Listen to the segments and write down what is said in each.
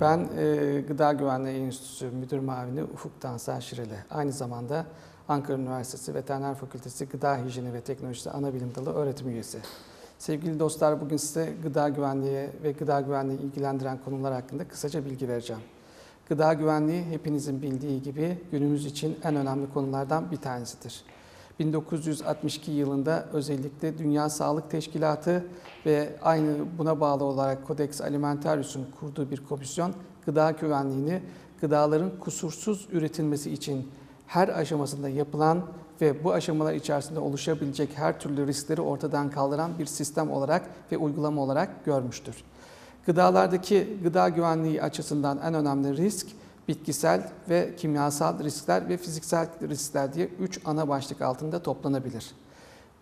Ben e, Gıda Güvenliği Enstitüsü Müdür Mavini Ufuk Tansel Şireli. Aynı zamanda Ankara Üniversitesi Veteriner Fakültesi Gıda Hijyeni ve Teknolojisi Anabilim Dalı öğretim üyesi. Sevgili dostlar bugün size gıda güvenliği ve gıda güvenliği ilgilendiren konular hakkında kısaca bilgi vereceğim. Gıda güvenliği hepinizin bildiği gibi günümüz için en önemli konulardan bir tanesidir. 1962 yılında özellikle Dünya Sağlık Teşkilatı ve aynı buna bağlı olarak Codex Alimentarius'un kurduğu bir komisyon gıda güvenliğini gıdaların kusursuz üretilmesi için her aşamasında yapılan ve bu aşamalar içerisinde oluşabilecek her türlü riskleri ortadan kaldıran bir sistem olarak ve uygulama olarak görmüştür. Gıdalardaki gıda güvenliği açısından en önemli risk bitkisel ve kimyasal riskler ve fiziksel riskler diye üç ana başlık altında toplanabilir.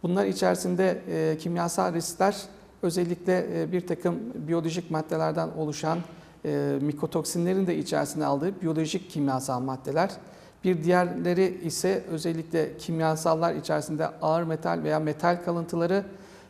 Bunlar içerisinde e, kimyasal riskler özellikle e, bir takım biyolojik maddelerden oluşan e, mikotoksinlerin de içerisine aldığı biyolojik kimyasal maddeler. Bir diğerleri ise özellikle kimyasallar içerisinde ağır metal veya metal kalıntıları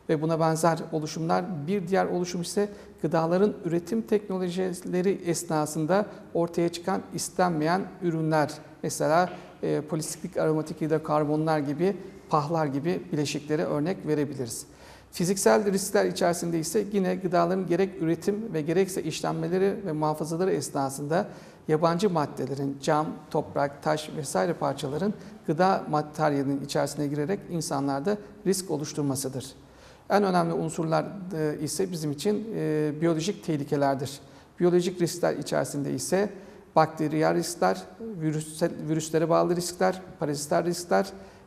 ve buna benzer oluşumlar. Bir diğer oluşum ise gıdaların üretim teknolojileri esnasında ortaya çıkan istenmeyen ürünler. Mesela e, polisiklik aromatik hidrokarbonlar gibi, pahlar gibi bileşiklere örnek verebiliriz. Fiziksel riskler içerisinde ise yine gıdaların gerek üretim ve gerekse işlenmeleri ve muhafazaları esnasında yabancı maddelerin cam, toprak, taş vesaire parçaların gıda materyalinin içerisine girerek insanlarda risk oluşturmasıdır. En önemli unsurlar e, ise bizim için e, biyolojik tehlikelerdir. Biyolojik riskler içerisinde ise bakteriyel riskler, virüsel, virüslere bağlı riskler, paraziter riskler,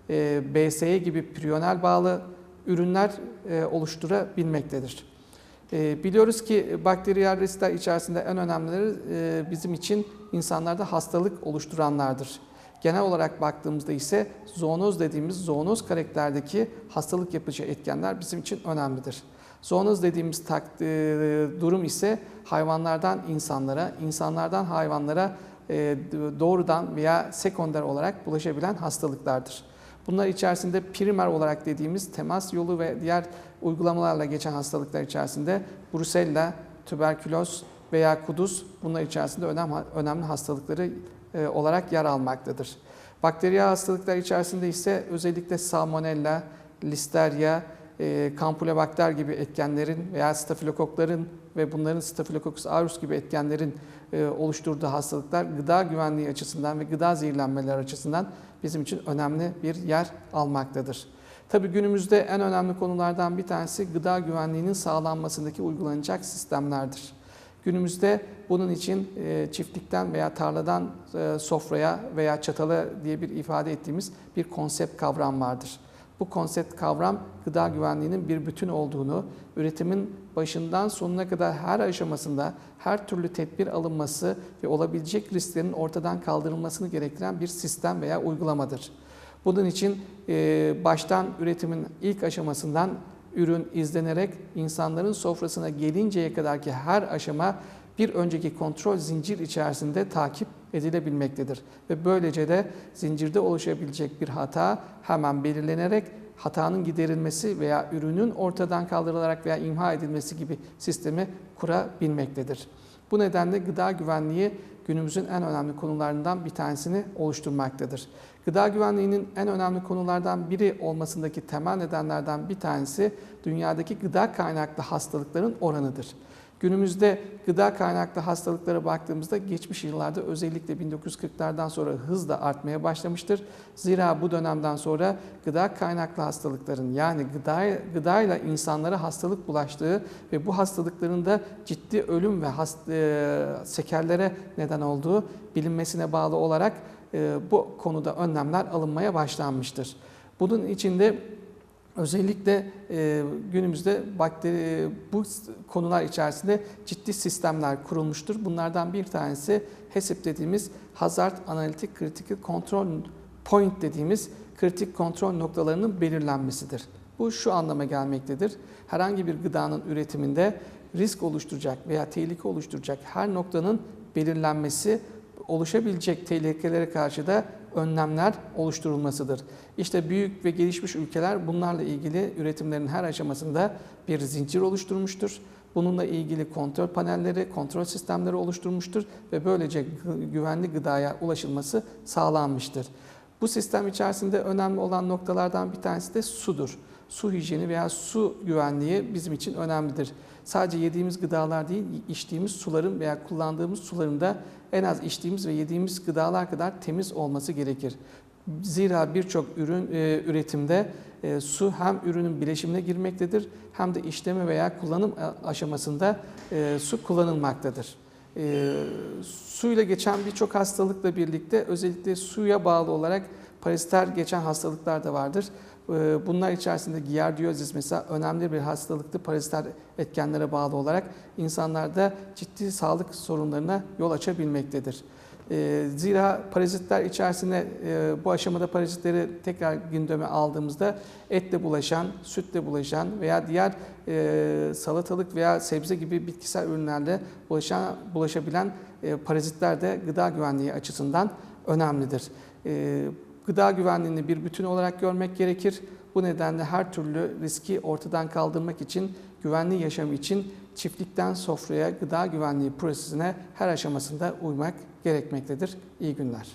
e, BSE gibi priyonel bağlı ürünler e, oluşturabilmektedir. E, biliyoruz ki bakteriyel riskler içerisinde en önemlileri e, bizim için insanlarda hastalık oluşturanlardır. Genel olarak baktığımızda ise zoonoz dediğimiz zoonoz karakterdeki hastalık yapıcı etkenler bizim için önemlidir. Zoonoz dediğimiz durum ise hayvanlardan insanlara, insanlardan hayvanlara e, doğrudan veya sekonder olarak bulaşabilen hastalıklardır. Bunlar içerisinde primer olarak dediğimiz temas yolu ve diğer uygulamalarla geçen hastalıklar içerisinde brusella, tüberküloz veya kuduz bunlar içerisinde önemli hastalıkları olarak yer almaktadır. Bakteriyel hastalıklar içerisinde ise özellikle salmonella, listeria, e, kampylobakter gibi etkenlerin veya stafilokokların ve bunların Staphylococcus aureus gibi etkenlerin e, oluşturduğu hastalıklar gıda güvenliği açısından ve gıda zehirlenmeleri açısından bizim için önemli bir yer almaktadır. Tabi günümüzde en önemli konulardan bir tanesi gıda güvenliğinin sağlanmasındaki uygulanacak sistemlerdir. Günümüzde bunun için e, çiftlikten veya tarladan e, sofraya veya çatala diye bir ifade ettiğimiz bir konsept kavram vardır. Bu konsept kavram gıda güvenliğinin bir bütün olduğunu, üretimin başından sonuna kadar her aşamasında her türlü tedbir alınması ve olabilecek risklerin ortadan kaldırılmasını gerektiren bir sistem veya uygulamadır. Bunun için e, baştan üretimin ilk aşamasından ürün izlenerek insanların sofrasına gelinceye kadar ki her aşama bir önceki kontrol zincir içerisinde takip edilebilmektedir. Ve böylece de zincirde oluşabilecek bir hata hemen belirlenerek hatanın giderilmesi veya ürünün ortadan kaldırılarak veya imha edilmesi gibi sistemi kurabilmektedir. Bu nedenle gıda güvenliği günümüzün en önemli konularından bir tanesini oluşturmaktadır. Gıda güvenliğinin en önemli konulardan biri olmasındaki temel nedenlerden bir tanesi dünyadaki gıda kaynaklı hastalıkların oranıdır. Günümüzde gıda kaynaklı hastalıklara baktığımızda geçmiş yıllarda özellikle 1940'lardan sonra hızla artmaya başlamıştır. Zira bu dönemden sonra gıda kaynaklı hastalıkların yani gıda, gıdayla insanlara hastalık bulaştığı ve bu hastalıkların da ciddi ölüm ve hast, e, sekerlere neden olduğu bilinmesine bağlı olarak e, bu konuda önlemler alınmaya başlanmıştır. Bunun içinde Özellikle e, günümüzde bakteri bu konular içerisinde ciddi sistemler kurulmuştur. Bunlardan bir tanesi HACCP dediğimiz Hazard Analytic Critical Control Point dediğimiz kritik kontrol noktalarının belirlenmesidir. Bu şu anlama gelmektedir. Herhangi bir gıdanın üretiminde risk oluşturacak veya tehlike oluşturacak her noktanın belirlenmesi oluşabilecek tehlikelere karşı da önlemler oluşturulmasıdır. İşte büyük ve gelişmiş ülkeler bunlarla ilgili üretimlerin her aşamasında bir zincir oluşturmuştur. Bununla ilgili kontrol panelleri, kontrol sistemleri oluşturmuştur ve böylece güvenli gıdaya ulaşılması sağlanmıştır. Bu sistem içerisinde önemli olan noktalardan bir tanesi de sudur. Su hijyeni veya su güvenliği bizim için önemlidir. Sadece yediğimiz gıdalar değil, içtiğimiz suların veya kullandığımız suların da en az içtiğimiz ve yediğimiz gıdalar kadar temiz olması gerekir. Zira birçok ürün e, üretimde e, su hem ürünün bileşimine girmektedir hem de işleme veya kullanım a- aşamasında e, su kullanılmaktadır. E, suyla geçen birçok hastalıkla birlikte özellikle suya bağlı olarak paraziter geçen hastalıklar da vardır. E, bunlar içerisinde giyardiyozis mesela önemli bir hastalıktı paraziter etkenlere bağlı olarak insanlarda ciddi sağlık sorunlarına yol açabilmektedir. E, Zira parazitler içerisinde e, bu aşamada parazitleri tekrar gündeme aldığımızda etle bulaşan, sütle bulaşan veya diğer e, salatalık veya sebze gibi bitkisel ürünlerle bulaşan, bulaşabilen e, parazitler de gıda güvenliği açısından önemlidir. Gıda güvenliğini bir bütün olarak görmek gerekir. Bu nedenle her türlü riski ortadan kaldırmak için güvenli yaşam için çiftlikten sofraya gıda güvenliği prosesine her aşamasında uymak gerekmektedir. İyi günler.